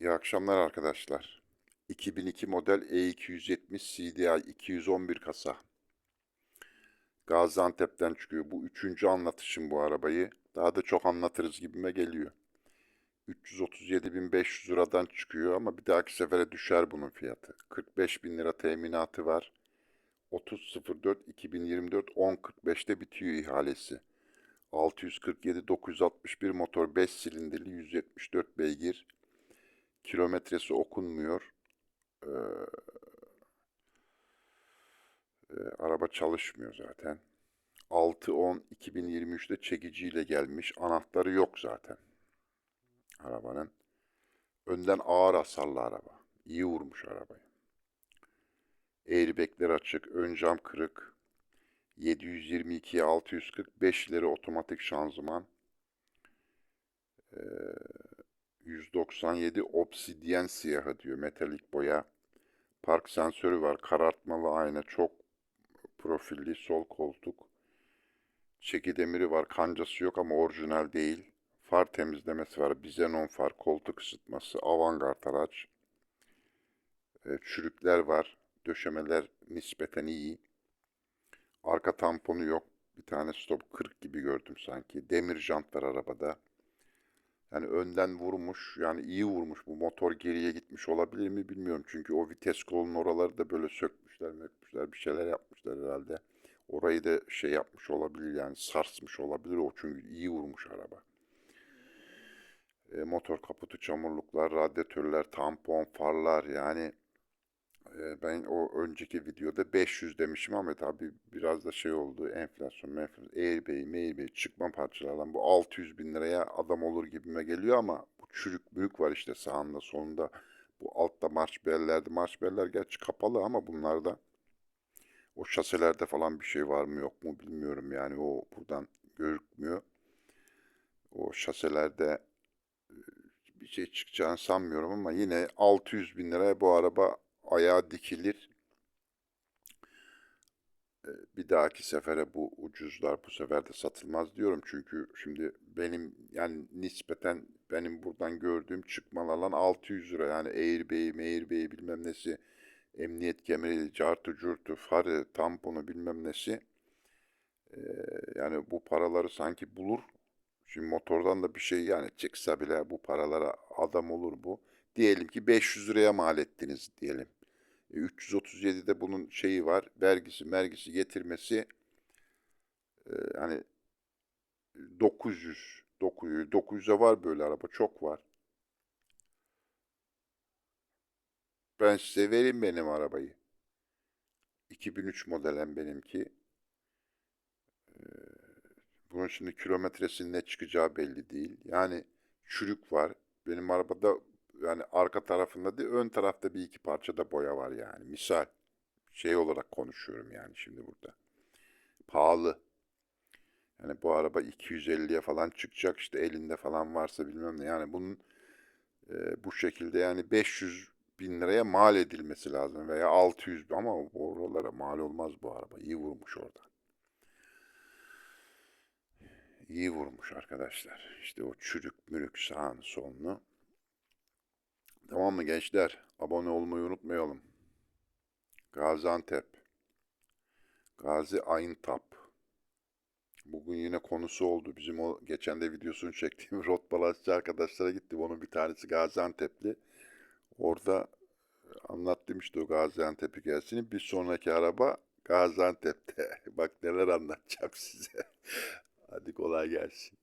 İyi akşamlar arkadaşlar. 2002 model E270 CDI 211 kasa. Gaziantep'ten çıkıyor. Bu üçüncü anlatışım bu arabayı. Daha da çok anlatırız gibime geliyor. 337.500 liradan çıkıyor ama bir dahaki sefere düşer bunun fiyatı. 45.000 lira teminatı var. 30.04 2024 10.45'te bitiyor ihalesi. 647 961 motor 5 silindirli 174 beygir. Kilometresi okunmuyor. Ee, e, araba çalışmıyor zaten. 6-10 2023'te çekiciyle gelmiş. Anahtarı yok zaten. Arabanın. Önden ağır hasarlı araba. İyi vurmuş arabayı. Airbag'ler açık. Ön cam kırık. 722'ye 640 ileri otomatik şanzıman. Ee, 197 obsidyen siyahı diyor metalik boya. Park sensörü var. Karartmalı ayna. Çok profilli sol koltuk. Çeki demiri var. Kancası yok ama orijinal değil. Far temizlemesi var. Bizenon far. Koltuk ısıtması. Avantgard araç. Ee, çürükler var. Döşemeler nispeten iyi. Arka tamponu yok. Bir tane stop 40 gibi gördüm sanki. Demir jant var arabada. Yani önden vurmuş. Yani iyi vurmuş. Bu motor geriye gitmiş olabilir mi bilmiyorum. Çünkü o vites kolunun oraları da böyle sökmüşler, mökmüşler. Bir şeyler yapmışlar herhalde. Orayı da şey yapmış olabilir yani sarsmış olabilir o çünkü iyi vurmuş araba. E, motor kaputu çamurluklar, radyatörler, tampon, farlar yani ben o önceki videoda 500 demişim ama tabii biraz da şey oldu enflasyon, enflasyon, airbag, airbag çıkma parçalardan bu 600 bin liraya adam olur gibime geliyor ama bu çürük büyük var işte sağında solunda. Bu altta marş bellerde, marş beller gerçi kapalı ama bunlarda o şaselerde falan bir şey var mı yok mu bilmiyorum yani o buradan gözükmüyor. O şaselerde bir şey çıkacağını sanmıyorum ama yine 600 bin liraya bu araba ayağa dikilir. E, Bir dahaki sefere bu ucuzlar bu sefer de satılmaz diyorum. Çünkü şimdi benim yani nispeten benim buradan gördüğüm çıkmalı alan 600 lira. Yani airbag'i, mairbag'i bilmem nesi, emniyet kemeri, cartı curtu, farı, tamponu bilmem nesi. E, yani bu paraları sanki bulur. Şimdi motordan da bir şey yani çıksa bile bu paralara adam olur bu. Diyelim ki 500 liraya mal ettiniz diyelim. E, 337'de bunun şeyi var. Vergisi, mergisi getirmesi e, hani 900 900 900'e var böyle araba çok var. Ben size vereyim benim arabayı. 2003 modelen benimki. E, bunun şimdi kilometresinin ne çıkacağı belli değil. Yani çürük var. Benim arabada yani arka tarafında değil ön tarafta bir iki parçada boya var yani. Misal şey olarak konuşuyorum yani şimdi burada. Pahalı. Yani bu araba 250'ye falan çıkacak işte elinde falan varsa bilmem ne. Yani bunun e, bu şekilde yani 500 bin liraya mal edilmesi lazım veya 600 ama oralara mal olmaz bu araba. İyi vurmuş orada. İyi vurmuş arkadaşlar. İşte o çürük mürük sağını solunu. Tamam mı gençler? Abone olmayı unutmayalım. Gaziantep. Gazi Ayıntap. Bugün yine konusu oldu. Bizim o geçen de videosunu çektiğim rot balasçı arkadaşlara gittim. Onun bir tanesi Gaziantep'li. Orada anlattım işte o Gaziantep hikayesini. Bir sonraki araba Gaziantep'te. Bak neler anlatacağım size. Hadi kolay gelsin.